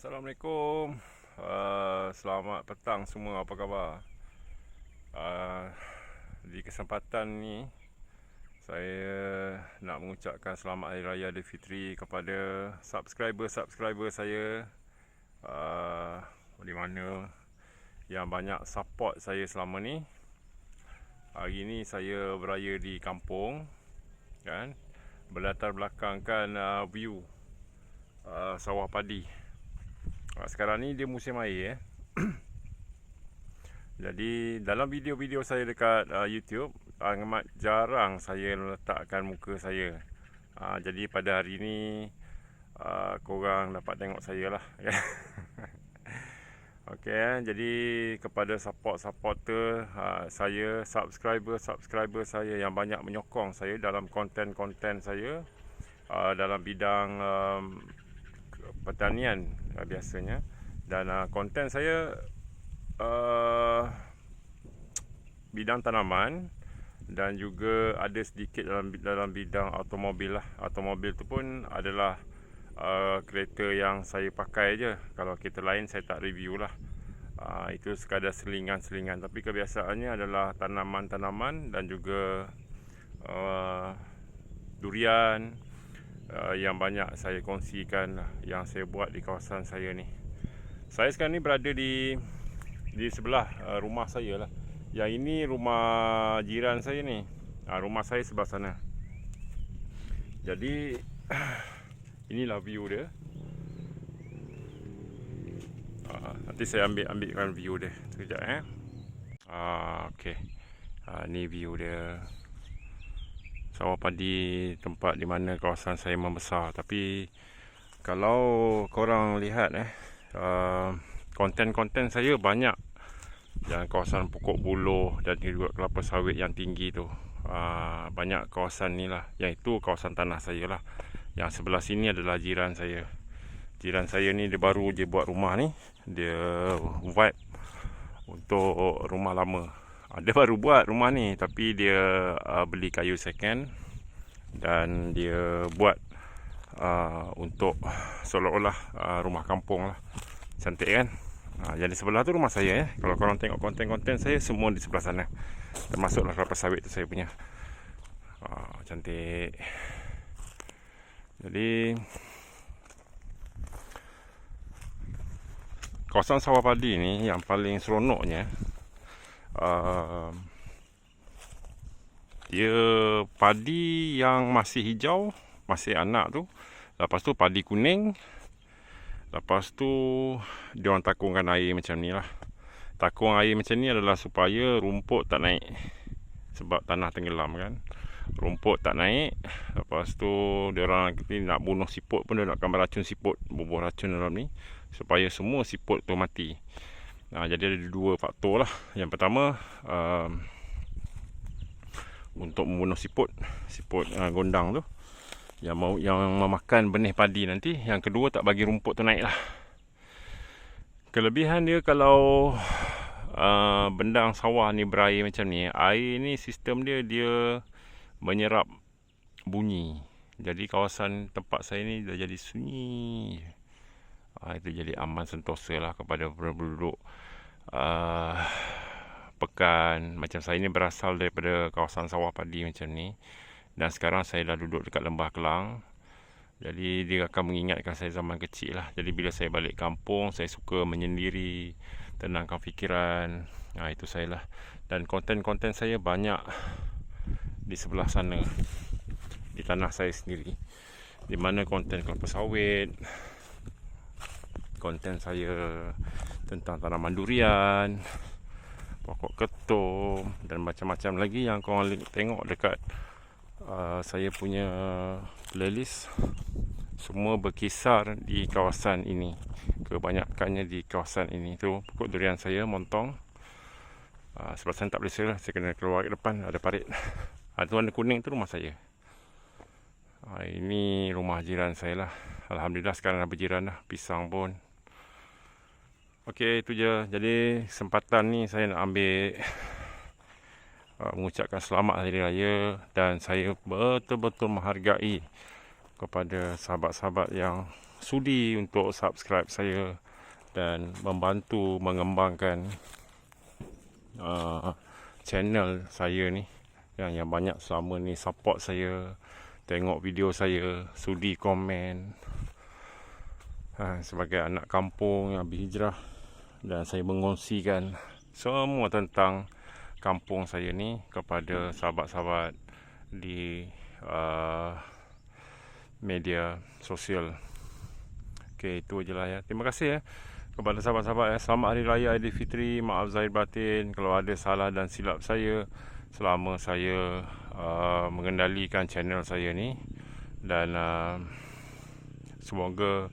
Assalamualaikum. Uh, Selamat petang semua. Apa khabar? Uh, Di kesempatan ni Saya Nak mengucapkan Selamat Hari Raya Aidilfitri Kepada Subscriber-subscriber saya. Uh, Di mana Yang banyak support saya selama ni. Hari ni saya beraya di kampung Kan? Berlatar belakangkan uh, view uh, Sawah padi sekarang ni dia musim air eh. Jadi dalam video-video saya dekat uh, YouTube amat jarang saya letakkan muka saya. Uh, jadi pada hari ni uh, korang dapat tengok saya lah. Okey eh. jadi kepada support-supporter uh, saya, subscriber-subscriber saya yang banyak menyokong saya dalam konten-konten saya uh, dalam bidang um, pertanian uh, biasanya. Dan uh, konten saya uh, bidang tanaman dan juga ada sedikit dalam dalam bidang automobil lah. Automobil tu pun adalah uh, kereta yang saya pakai je. Kalau kereta lain saya tak review lah. Uh, itu sekadar selingan-selingan. Tapi kebiasaannya adalah tanaman-tanaman dan juga uh, durian uh, yang banyak saya kongsikan yang saya buat di kawasan saya ni. Saya sekarang ni berada di di sebelah uh, rumah saya lah. Yang ini rumah jiran saya ni. Uh, rumah saya sebelah sana. Jadi inilah view dia. Uh, nanti saya ambil ambilkan view dia sekejap eh. Ah uh, okey. Uh, ni view dia sawah padi tempat di mana kawasan saya membesar. Tapi kalau korang lihat eh uh, konten-konten saya banyak. Yang kawasan pokok buluh dan juga kelapa sawit yang tinggi tu. Uh, banyak kawasan ni lah. Yang itu kawasan tanah saya lah. Yang sebelah sini adalah jiran saya. Jiran saya ni dia baru je buat rumah ni. Dia vibe untuk rumah lama dia baru buat rumah ni tapi dia uh, beli kayu second dan dia buat uh, untuk seolah-olah uh, rumah kampung lah. Cantik kan? Uh, jadi sebelah tu rumah saya ya kalau korang tengok konten-konten saya semua di sebelah sana. Termasuklah kelapa sawit tu saya punya. Uh, cantik. Jadi kawasan sawah padi ni yang paling seronoknya uh, dia padi yang masih hijau masih anak tu. Lepas tu padi kuning. Lepas tu dia orang takungkan air macam ni lah. Takung air macam ni adalah supaya rumput tak naik sebab tanah tenggelam kan. Rumput tak naik. Lepas tu dia orang nak bunuh siput pun dia nak gambar racun siput bubuh racun dalam ni supaya semua siput tu mati Nah, jadi ada dua faktor lah. Yang pertama uh, untuk membunuh siput, siput uh, gondang tu yang mau yang memakan benih padi nanti. Yang kedua tak bagi rumput tu naik lah. Kelebihan dia kalau uh, bendang sawah ni berair macam ni, air ni sistem dia dia menyerap bunyi. Jadi kawasan tempat saya ni dah jadi sunyi uh, itu jadi aman sentosa lah kepada penduduk uh, pekan. Macam saya ni berasal daripada kawasan sawah padi macam ni. Dan sekarang saya dah duduk dekat lembah kelang. Jadi dia akan mengingatkan saya zaman kecil lah. Jadi bila saya balik kampung saya suka menyendiri tenangkan fikiran. Nah, itu saya lah. Dan konten-konten saya banyak di sebelah sana di tanah saya sendiri. Di mana konten kelapa sawit konten saya tentang tanaman durian pokok ketum dan macam-macam lagi yang korang tengok dekat uh, saya punya playlist. Semua berkisar di kawasan ini. Kebanyakannya di kawasan ini tu. Pokok durian saya montong. Uh, sebab saya tak boleh saya, saya kena keluar ke depan ada parit. Uh, tu warna kuning tu rumah saya. Uh, ini rumah jiran saya lah. Alhamdulillah sekarang dah berjiran dah pisang pun Okey itu je. Jadi kesempatan ni saya nak ambil uh, mengucapkan selamat hari raya dan saya betul-betul menghargai kepada sahabat-sahabat yang sudi untuk subscribe saya dan membantu mengembangkan uh, channel saya ni yang yang banyak selama ni support saya tengok video saya sudi komen ha, sebagai anak kampung yang berhijrah dan saya mengongsikan semua tentang kampung saya ni kepada sahabat-sahabat di uh, media sosial Okey, itu je lah ya. Terima kasih ya kepada sahabat-sahabat ya. Selamat Hari Raya Aidilfitri. Maaf zahir batin kalau ada salah dan silap saya selama saya uh, mengendalikan channel saya ni dan uh, semoga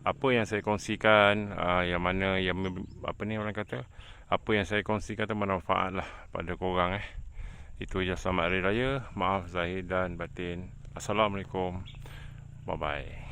apa yang saya kongsikan uh, yang mana yang apa ni orang kata apa yang saya kongsikan tu bermanfaat lah pada korang eh. Itu je selamat hari raya. Maaf zahir dan batin. Assalamualaikum. Bye bye.